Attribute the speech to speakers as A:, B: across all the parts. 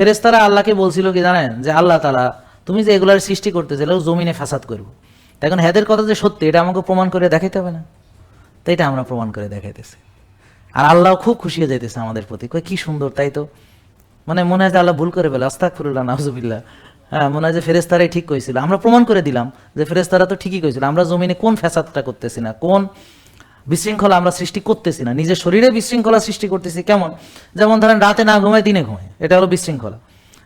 A: ফেরেস্তারা আল্লাহকে বলছিল কি জানেন? যে আল্লাহ তালা তুমি যে এগুলার সৃষ্টি করতে ও জমিনে ফাসাদ করব। এখন হেদের কথা যে সত্যি, এটা আমাকে প্রমাণ করে দেখাইতে হবে না? তো এটা আমরা প্রমাণ করে দেখাইতেছি। আর আল্লাহ খুব খুশি হয়ে যাইতেছে আমাদের প্রতি। কই, কি সুন্দর, তাই তো? মানে মনে হয় যে আল্লাহ ভুল করে ফেলে আস্তাক ফুরুল্লাহ নাহজুবিল্লাহ হ্যাঁ মনে হয় যে ফেরেস্তারাই ঠিক কইছিল। আমরা প্রমাণ করে দিলাম যে ফেরেস্তারা তো ঠিকই কইছিল, আমরা জমিনে কোন ফ্যাসাদটা করতেছি না, কোন বিশৃঙ্খলা আমরা সৃষ্টি করতেছি না। নিজের শরীরে বিশৃঙ্খলা সৃষ্টি করতেছি কেমন? যেমন ধরেন রাতে না ঘুমায়, দিনে ঘুমায়। এটা হলো বিশৃঙ্খলা।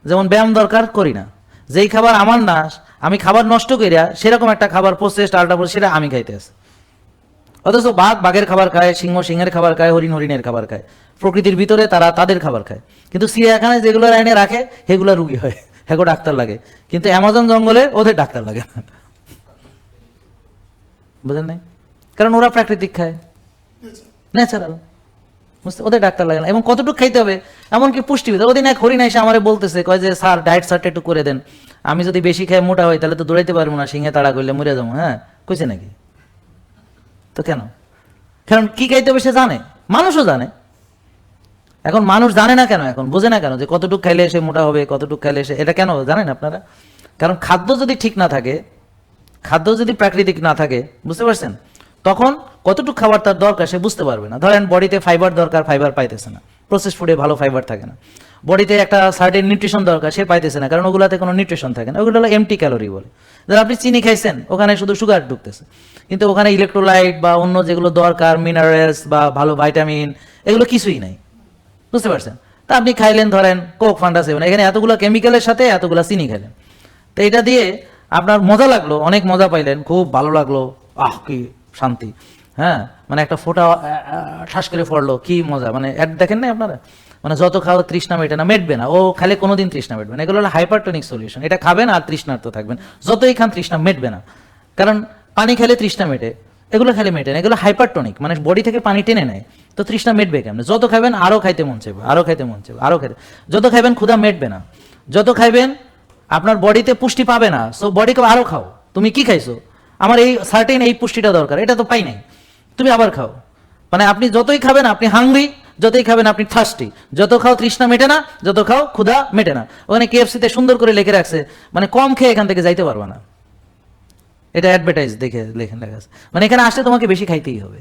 A: যেমন ব্যায়াম দরকার, করি না। যেই খাবার আমার না, আমি খাবার নষ্ট করিয়া সেরকম একটা খাবার প্রসেস আলটা সেটা আমি খাইতে আসি অথচ বাঘ বাঘের খাবার খায়, সিংহ সিংহের খাবার খায়, হরিণ হরিণের খাবার খায়। প্রকৃতির ভিতরে তারা তাদের খাবার খায়। কিন্তু চিড়িয়াখানায় যেগুলো আইনে রাখে, সেগুলো রুগী হয়। হ্যাঁ ডাক্তার লাগে। কিন্তু অ্যামাজন জঙ্গলে ওদের ডাক্তার লাগে না। বুঝেন নাই? কারণ ওরা প্রাকৃতিক খায়। ন্যাচারাল বুঝতে ওদের ডাক্তার লাগে না। এবং কতটুকু খাইতে হবে, এমনকি পুষ্টিবিদ ওদিন এক হরিণ এসে আমারে বলতেছে, কয় যে, স্যার ডায়েট সারটা একটু করে দেন। আমি যদি বেশি খাই, মোটা হই, তাহলে তো দৌড়াইতে পারব না, সিংহে তাড়া করলে মরে যাব। হ্যাঁ কইছে নাকি? তো কেন? কারণ কি খাইতে হবে সে জানে। মানুষও জানে। এখন মানুষ জানে না কেন এখন? বোঝে না কেন যে কতটুকু খাইলে সে মোটা হবে, কতটুকু খাইলে সে এটা কেন জানেন আপনারা? কারণ খাদ্য যদি ঠিক না থাকে, খাদ্য যদি প্রাকৃতিক না থাকে, বুঝতে পারছেন? তখন কতটুকু খাবার তার দরকার সে বুঝতে পারবে না। ধরেন বডিতে ফাইবার দরকার ফাইবার পাইতেছে না। প্রসেস ফুডে ভালো ফাইবার থাকে না। বডিতে একটা সার্টেন নিউট্রিশন দরকার, সে পাইতেছে না, কারণ ওগুলাতে কোনো নিউট্রিশন থাকে না। ওগুলো হলো এমটি ক্যালোরি বলে। ধর আপনি চিনি খাইছেন, ওখানে শুধু সুগার ঢুকতেছে। কিন্তু ওখানে ইলেকট্রোলাইট বা অন্য যেগুলো দরকার মিনারেলস বা ভালো ভাইটামিন এগুলো কিছুই নাই। বুঝতে পারছেন? তা আপনি খাইলেন, ধরেন কোক ফান্ডা সেভেন এখানে এতগুলো কেমিক্যালের সাথে এতগুলো চিনি খাইলেন। তো এটা দিয়ে আপনার মজা লাগল, অনেক মজা পাইলেন, খুব ভালো লাগল। আহ, কি শান্তি। হ্যাঁ? মানে একটা ফোটা ঠাস করে পড়ল কি মজা। মানে দেখেন না আপনারা? মানে যত খাও তৃষ্ণা মেটে না, মেটবে না। ও খালে কোনোদিন তৃষ্ণা মেটবে না। এগুলো হলো হাইপারটনিক সলিউশন এটা খাবেন আর তৃষ্ণার্ত থাকবেন। যতই খান তৃষ্ণা মেটবে না। কারণ পানি খেলে তৃষ্ণা মেটে। এগুলো খেলে মেটে না। এগুলো হাইপারটনিক মানে বডি থেকে পানি টেনে নেয়। তো তৃষ্ণা মেটবে কেমন? যত খাবেন আরও খাইতে মন চাইবে আরও খাইতে মন চাইবে, আরও খাইতে। যত খাইবেন ক্ষুধা মেটবে না। যত খাইবেন আপনার বডিতে পুষ্টি পাবে না। সো বডিকে আরও খাও। তুমি কি খাইছো? আমার এই সার্টেন এই পুষ্টিটা দরকার, এটা তো পাই নাই। তুমি আবার খাও। মানে আপনি যতই খাবেন, আপনি হাংরি যতই খাবেন, আপনি থার্স্টি যত খাও তৃষ্ণা মেটে না, যত খাও ক্ষুধা মেটে না। ওখানে কেএফসিতে সুন্দর করে লিখে রাখছে মানে কম খেয়ে এখান থেকে যাইতে পারবে না। এটা অ্যাডভার্টাইজ দেখে লেখেন, লেখা। মানে এখানে আসলে তোমাকে বেশি খাইতেই হবে।